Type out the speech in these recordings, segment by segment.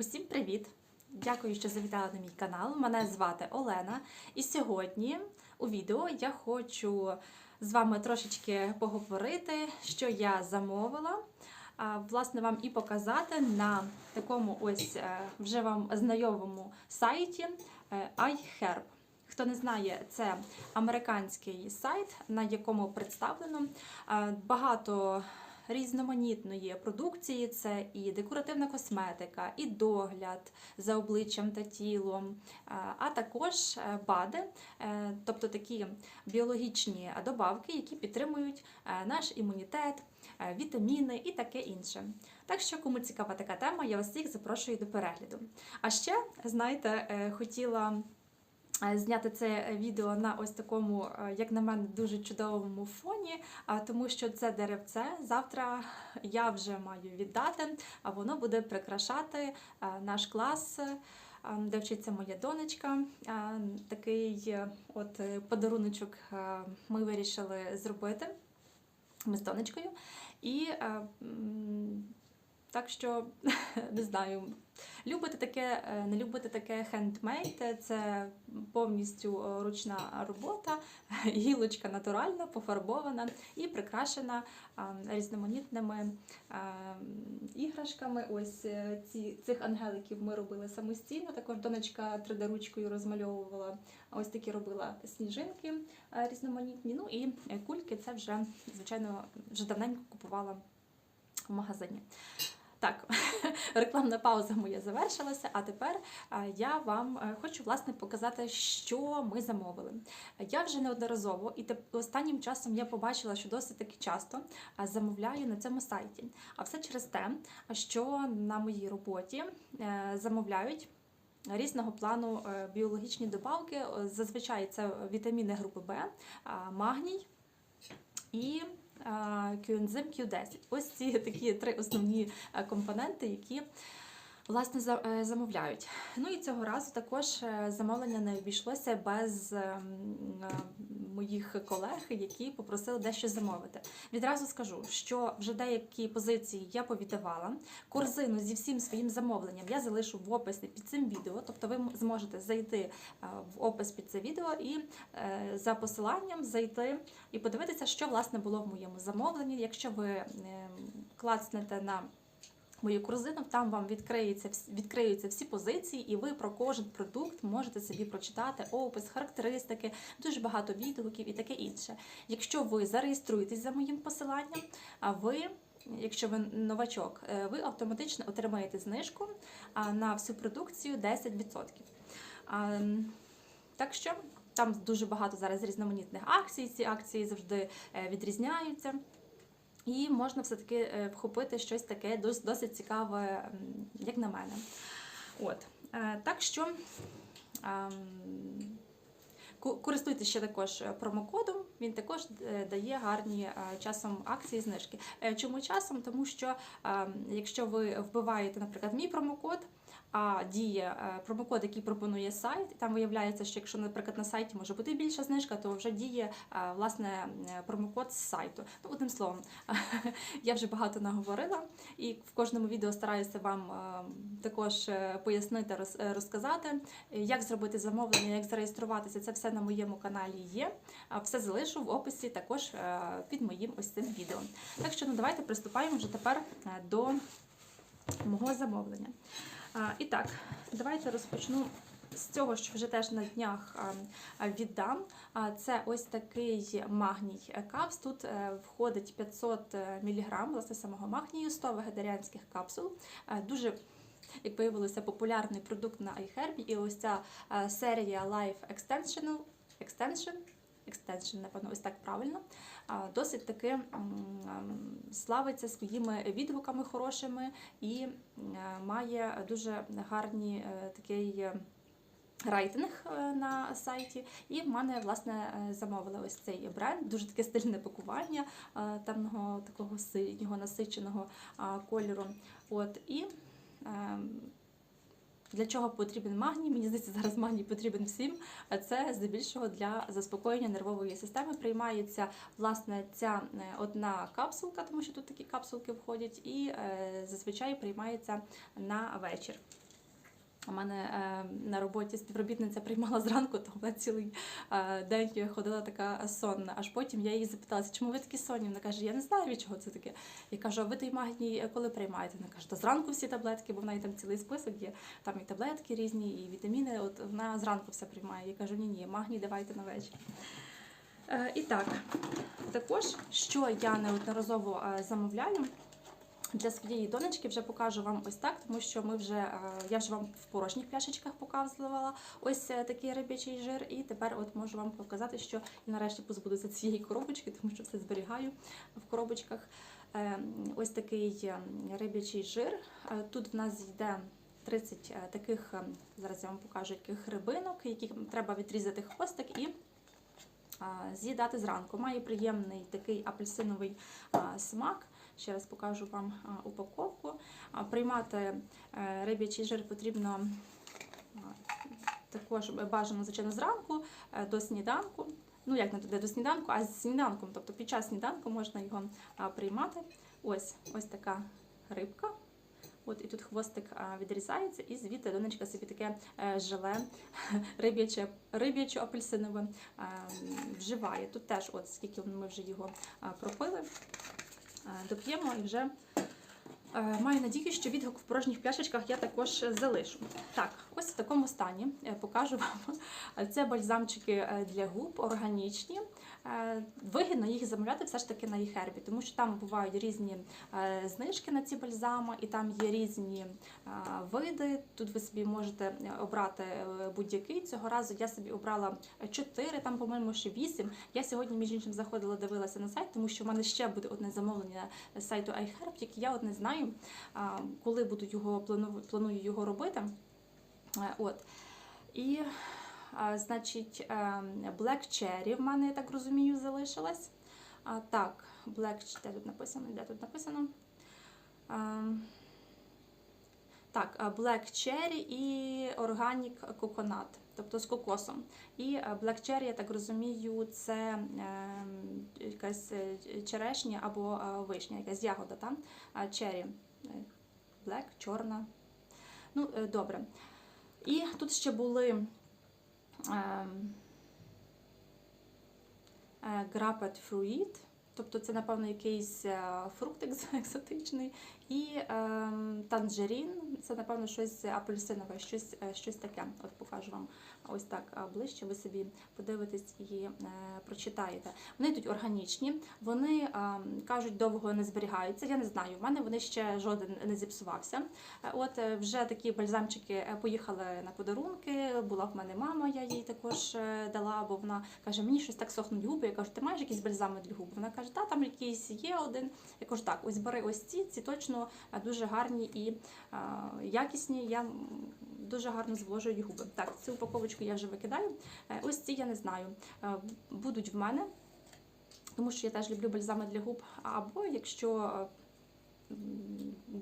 Усім привіт! Дякую, що завітали на мій канал. Мене звати Олена. І сьогодні у відео я хочу з вами трошечки поговорити, що я замовила. Власне, вам і показати на такому ось е, вже вам знайомому сайті е, iHerb. Хто не знає, це американський сайт, на якому представлено багато різноманітної продукції. Це і декоративна косметика, і догляд за обличчям та тілом, а також е, БАДи, е, тобто такі біологічні добавки, які підтримують е, наш імунітет, вітаміни і таке інше. Так що, кому цікава така тема, я вас всіх запрошую до перегляду. А ще, знаєте, хотіла. Е, Зняти це відео на ось такому, е, як на мене, дуже чудовому фоні, тому що це деревце завтра я вже маю віддати, а воно буде прикрашати е, наш клас, де вчиться моя донечка. Такий от подаруночок ми вирішили зробити. Ми з донечкою. І так що не знаю, любите таке, е, не любите таке хендмейд, це повністю е, ручна робота, гілочка натуральна, пофарбована і прикрашена різноманітними е, іграшками. Ось ці, цих ангеликів ми робили самостійно. Також донечка 3D-ручкою розмальовувала. Ось такі робила сніжинки різноманітні. Ну і кульки це вже, звичайно, вже давненько купувала в магазині. Так, рекламна пауза моя завершилася, а тепер е, я вам е, хочу власне показати, що ми замовили. Я вже неодноразово і останнім часом я побачила, що досить таки часто е, замовляю на цьому сайті. А все через те, що на моїй роботі замовляють. Різного плану біологічні добавки. Зазвичай це вітаміни групи Б, магній і а, кюензим Q10. Ось ці такі три основні е, компоненти, які власне е, замовляють. Ну і цього разу також е, замовлення не обійшлося без ем, е, моїх колег, які попросили дещо замовити. Відразу скажу, що вже деякі позиції я повідавала. Корзину зі всім своїм замовленням я залишу в описі під цим відео. Тобто ви зможете зайти в опис під це відео і за посиланням зайти і подивитися, що власне було в моєму замовленні. Якщо ви е, клацнете на мою корзину, там вам відкриються, відкриються всі позиції, і ви про кожен продукт можете собі прочитати опис, характеристики, дуже багато відгуків і таке інше. Якщо ви зареєструєтесь за моїм посиланням, а ви. Якщо ви новачок, е, ви автоматично отримаєте знижку на всю продукцію 10%. Так що там дуже багато зараз різноманітних акцій. Ці акції завжди е, відрізняються. І можна все-таки е, вхопити щось таке досить цікаве, як на мене. От. Е, Так що ем, користуйтесь ще також е, промокодом, він також дає гарні часом акції знижки. Чому часом? Тому що ем, якщо ви вбиваєте, наприклад, мій промокод, а діє е, промокод, який пропонує сайт, там виявляється, що якщо, наприклад, на сайті може бути більша знижка, то вже діє е, власне е, промокод з сайту. Ну, одним словом, я вже багато наговорила, і в кожному відео стараюся вам також пояснити, роз- розказати, як зробити замовлення, як зареєструватися. Це все на моєму каналі є. Все залишу в описі також під моїм ось цим відео. Так що ну давайте приступаємо вже тепер до мого замовлення. І так, давайте розпочну з цього, що вже теж на днях віддам. Це ось такий магній капс. Тут е, входить 500 мг власне самого магнію, 100 вегетаріанських капсул. Е, Дуже як виявилося, популярний продукт на iHerb. І ось ця е, серія Life Extension, Extension, Extension, напевно, ось так правильно. Досить таки славиться своїми відгуками хорошими і має дуже гарні е, такий. е, Рейтинг е, на сайті, і в мене власне замовили ось цей бренд, дуже таке стильне пакування темного такого синього насиченого кольору. От і ем, для чого потрібен магній? Мені здається, зараз магній потрібен всім. Це здебільшого для заспокоєння нервової системи. Приймається власне ця е, одна капсулка, тому що тут такі капсулки входять, і е, зазвичай приймається на вечір. У мене е, на роботі співробітниця приймала зранку, то вона цілий е, день ходила така сонна. Аж потім я її запиталася, чому ви такі сонні? Вона каже, я не знаю від чого це таке. Я кажу, а ви той магній е, коли приймаєте? Вона каже, та зранку всі таблетки, бо в неї там цілий список є. Там і таблетки різні, і вітаміни. От вона зранку все приймає. Я кажу, ні, ні, магній давайте на вечір. І так, також, що я неодноразово замовляю. Для своєї донечки вже покажу вам ось так, тому що ми вже е, я вже вам в порожніх пляшечках показувала ось е, такий риб'ячий жир, і тепер от можу вам показати, що я нарешті позбудуся цієї коробочки, тому що все зберігаю в коробочках. Е, Ось такий риб'ячий жир. Тут в нас йде 30 е, таких, зараз я вам покажу, яких рибинок, які треба відрізати хвостик і з'їдати зранку. Має приємний такий апельсиновий смак. Ще раз покажу вам упаковку. Приймати е, риб'ячий жир потрібно також бажано, звичайно, зранку е, до сніданку. Ну, як не туди до сніданку, а з сніданком, тобто під час сніданку можна його приймати. Ось ось така рибка. От і тут хвостик відрізається, і звідти донечка собі таке е, желе риб'яче, апельсинове вживає. Тут теж, от скільки ми вже його пропили, доп'ємо і вже е, маю надію, що відгук в порожніх пляшечках я також залишу. Так, ось в такому стані е, покажу вам. Це бальзамчики е, для губ, органічні. Е, Вигідно їх замовляти все ж таки на e тому що там бувають різні знижки на ці бальзами, і там є різні види. Тут ви собі можете обрати будь-який. Цього разу я собі обрала 4, там, по-моєму, ще 8. Я сьогодні, між іншим, заходила, дивилася на сайт, тому що в мене ще буде одне замовлення сайту iHerb, тільки я от не знаю, коли буду його планую його робити. Е, От. І, значить, е, Black Cherry в мене, я так розумію, залишилась. Так, Black, де тут написано? Де тут написано? А, так, Black Cherry і Organic Coconut, тобто з кокосом. І Black Cherry, я так розумію, це е, якась е, черешня або е, вишня, якась ягода, там? Cherry. Е, Black, чорна. Ну, е, добре. І тут ще були ем, е, Grapet Fruit, тобто це, напевно, якийсь фруктик фрукт екзотичний. І ем, танжерін, це, напевно, щось апельсинове, щось, е, щось таке. От покажу вам ось так е, ближче, ви собі подивитесь і е, прочитаєте. Вони йдуть органічні, вони ем, кажуть, довго не зберігаються. Я не знаю, в мене вони ще жоден не зіпсувався. Е, От е, вже такі бальзамчики е, поїхали на подарунки. Була в мене мама, я їй також е, дала, бо вона каже, мені щось так сохнуть губи. Я кажу, ти маєш якісь бальзами для губ? Вона каже, та там якийсь є один. Я кажу, так, ось бери ось ці, ці точно е, дуже гарні і якісні. Я дуже гарно зволожують губи. Так, цю упаковочку я вже викидаю. Е, Ось ці я не знаю. е, Будуть в мене. Тому що я теж люблю бальзами для губ. Або якщо е,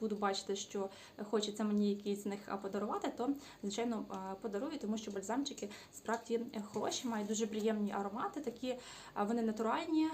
буду бачити, що хочеться мені якийсь з них подарувати, то звичайно подарую, тому що бальзамчики справді хороші, мають дуже приємні аромати. Такі вони натуральні,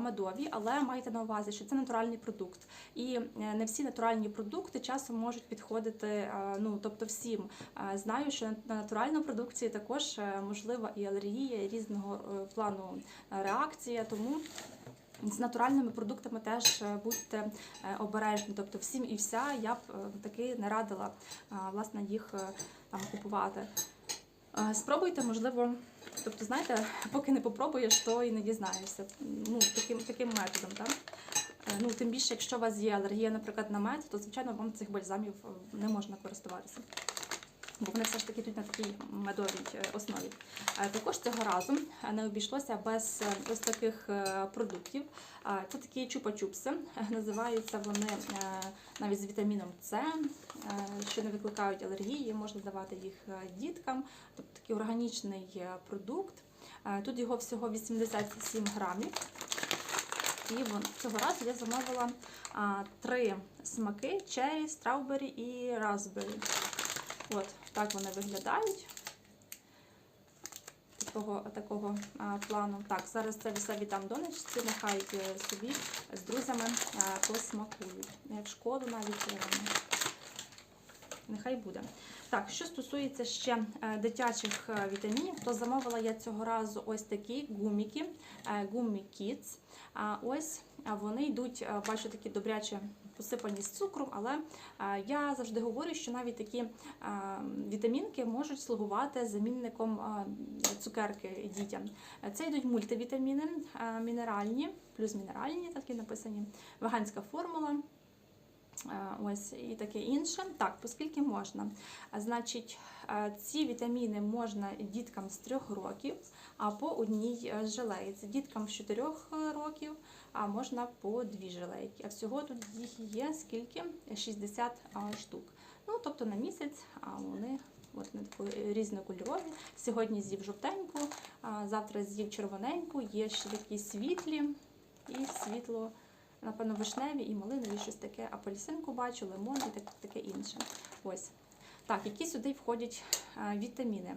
медові, але майте на увазі, що це натуральний продукт. І е, не всі натуральні продукти часом можуть підходити. Ну тобто всім знаю, що на натуральну продукцію також е, можлива і алергія, і різного е, плану е, реакція. Тому з натуральними продуктами теж е, будьте е, обережні. Тобто всім і вся я б е, таки не радила власне їх там купувати. Спробуйте, можливо, тобто, знаєте, поки не попробуєш, то і не дізнаєшся. Ну, таким, таким методом, так? Ну, тим більше, якщо у вас є алергія, наприклад, на мед, то звичайно вам цих бальзамів не можна користуватися. Бо вони все ж таки йдуть на такій медовій е, основі. Е, Також цього разу е, не обійшлося без ось таких продуктів. Це такі чупа-чупси. Називаються вони навіть з вітаміном С, що не викликають алергії, можна давати їх діткам. Тобто такий органічний продукт. Тут його всього 87 грамів. І цього разу я замовила три смаки: черрі, страубері і. От так вони виглядають. Такого, такого а, плану. Так, зараз це все віддам донечці, нехай е, собі з друзями а, посмакують. В школу навіть. е, нехай буде. Так, що стосується ще е, дитячих вітамінів, то замовила я цього разу ось такі гуміки, Gummy Kids. Ось вони йдуть, бачу, такі добряче посипані з цукром, але е, я завжди говорю, що навіть такі е, вітамінки можуть слугувати замінником е, цукерки дітям. Це йдуть мультивітаміни, мінеральні, плюс мінеральні, такі написані, веганська формула. Е, Ось і таке інше. Так, оскільки можна. Значить, е, ці вітаміни можна діткам з 3 років, а по одній е, желейці. Діткам з 4 років, а можна по дві желейки. А всього тут їх є скільки? 60 штук. Ну, тобто на місяць а вони от такі різнокольорові. Сьогодні з'їв жовтеньку, завтра з'їв червоненьку, є ще такі світлі і світло напевно, вишневі і малинові, щось таке, апельсинку бачу, лимон і так, таке інше. Ось. Так, які сюди входять е, вітаміни?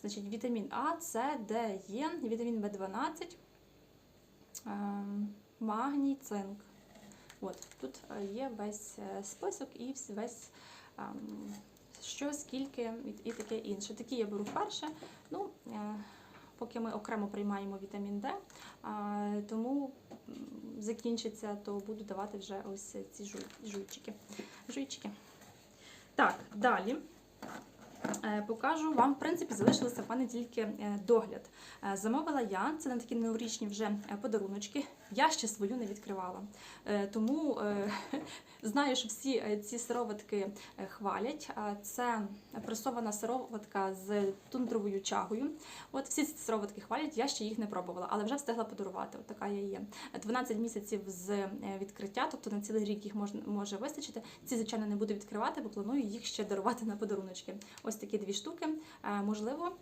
Значить, вітамін А, С, Д, Е, вітамін В12, е, магній, цинк. От, тут є весь список і весь ем, що, скільки і, таке інше. Такі я беру вперше. Ну, поки ми окремо приймаємо вітамін Д, тому закінчиться, то буду давати вже ось ці жуй, жуйчики. жуйчики. Так, далі. Е, Покажу вам, в принципі, залишилося в мене тільки е, догляд. Е, Замовила я, це на такі новорічні вже подаруночки. Я ще свою не відкривала. Тому знаю, що всі ці сироватки хвалять. Це пресована сироватка з тундровою чагою. От всі ці сироватки хвалять, я ще їх не пробувала, але вже встигла подарувати. От така я є. 12 місяців з відкриття, тобто на цілий рік їх може вистачити. Ці, звичайно, не буду відкривати, бо планую їх ще дарувати на подаруночки. Ось такі дві штуки. Е, Можливо,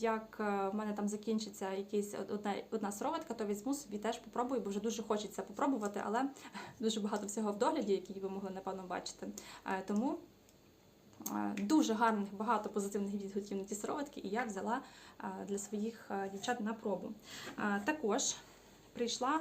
як е, в мене там закінчиться якийсь од- одна, одна сироватка, то візьму собі теж попробую, бо вже дуже хочеться попробувати, але дуже багато всього в догляді, який ви могли напевно бачити. Е, Тому дуже гарних, багато позитивних відгуків на ті сироватки, і я взяла для своїх дівчат на пробу. Також прийшла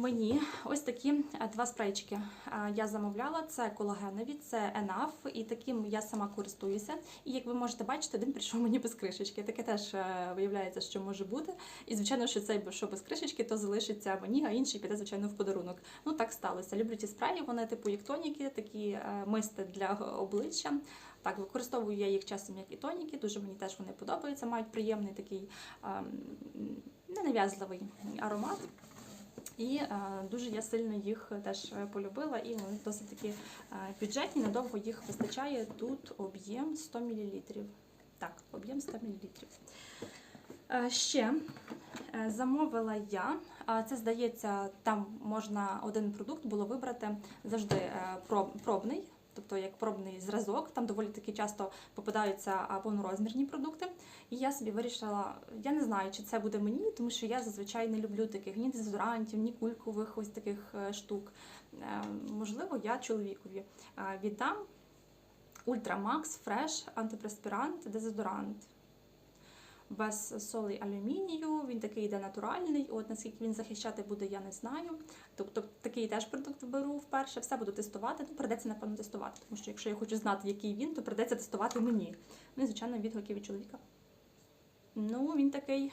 мені ось такі е, два спрейчики. Е, Я замовляла це колагенові, це ENAF, і таким я сама користуюся. І як ви можете бачити, один прийшов мені без кришечки. Таке теж е, виявляється, що може бути. І звичайно, що цей що без кришечки, то залишиться мені, а інший піде, звичайно, в подарунок. Ну так сталося. Люблю ті спреї, вони типу як тоніки, такі мисти для обличчя. Так, використовую я їх часом як і тоніки, дуже мені теж вони подобаються, мають приємний такий ем, ненав'язливий аромат. І е, дуже я сильно їх теж е, полюбила, і вони досить такі е, бюджетні, надовго їх вистачає. Тут об'єм 100 мл. Так, об'єм 100 мл. Ще замовила я. Це здається, там можна один продукт було вибрати завжди проб- пробний. Тобто як пробний зразок, там доволі таки часто попадаються повнорозмірні продукти. І я собі вирішила, я не знаю, чи це буде мені, тому що я зазвичай не люблю таких ні дезодорантів, ні кулькових ось таких е, штук. Е, Можливо, я чоловікові е, віддам Ultramax фреш, антипреспірант дезодорант. Без солей алюмінію, він такий йде натуральний. От наскільки він захищати буде, я не знаю. Тобто такий теж продукт беру вперше, все буду тестувати. Ну, придеться, напевно, тестувати, тому що якщо я хочу знати, який він, то придеться тестувати мені. Ну і, звичайно, відгуки від чоловіка. Ну, він такий,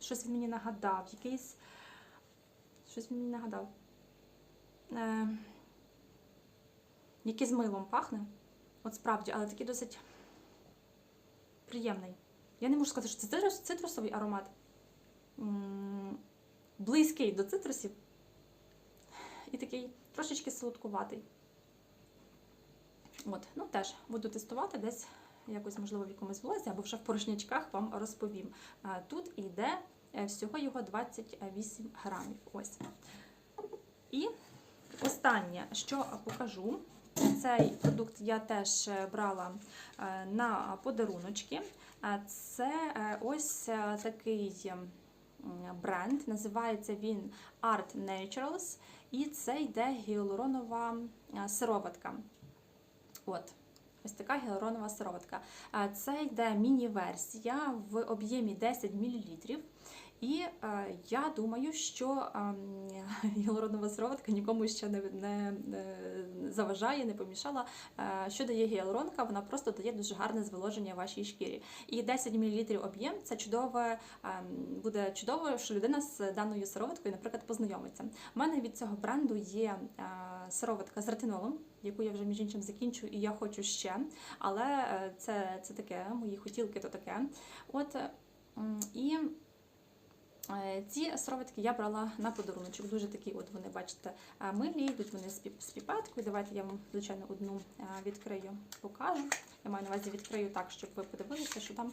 щось він мені нагадав, якийсь. Щось він мені нагадав. Е, який з милом пахне. От справді, але такий досить приємний. Я не можу сказати, що це цитрус, цитрусовий аромат. Близький до цитрусів. І такий трошечки солодкуватий. От, ну теж буду тестувати десь якось, можливо, в якомусь влозі або вже в порожнячках вам розповім. Тут йде е, всього його 28 грамів. Ось. І останнє, що покажу. Цей продукт я теж е, брала е, на подаруночки. Це е, ось такий бренд, називається він Art Naturals, і це йде гіалуронова сироватка. От. Ось така гіалуронова сироватка. Це йде міні-версія в об'ємі 10 мл. І е, я думаю, що ем, гіалуронова сироватка нікому ще не, не, не заважає, не помішала. Е, що дає гіалуронка? Вона просто дає дуже гарне зволоження вашій шкірі. І 10 мл об'єм це чудове, ем, буде чудово, що людина з даною сироваткою, наприклад, познайомиться. У мене від цього бренду є е, сироватка з ретинолом, яку я вже між іншим закінчу, і я хочу ще. Але е, це, це таке, мої хотілки то таке. От і. Е, Ці сироватки я брала на подаруночок. Дуже такі, от вони, бачите, е, милі, йдуть вони з піпеткою. Давайте я вам, звичайно, одну е, відкрию, покажу. Я маю на увазі відкрию так, щоб ви подивилися, що там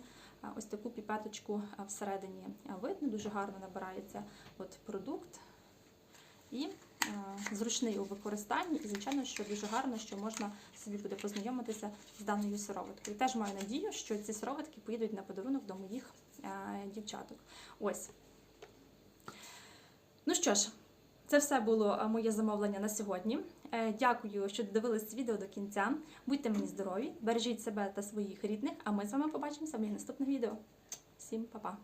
ось таку піпеточку всередині видно. Дуже гарно набирається от продукт. І зручний у використанні, і звичайно, що дуже гарно, що можна собі буде познайомитися з даною сироваткою. Теж маю надію, що ці сироватки поїдуть на подарунок до моїх дівчаток. Ось. Ну що ж, це все було е, моє замовлення на сьогодні. Е, Дякую, що додивились відео до кінця. Будьте мені здорові, бережіть себе та своїх рідних, а ми з вами побачимося в моїх наступних відео. Всім па-па!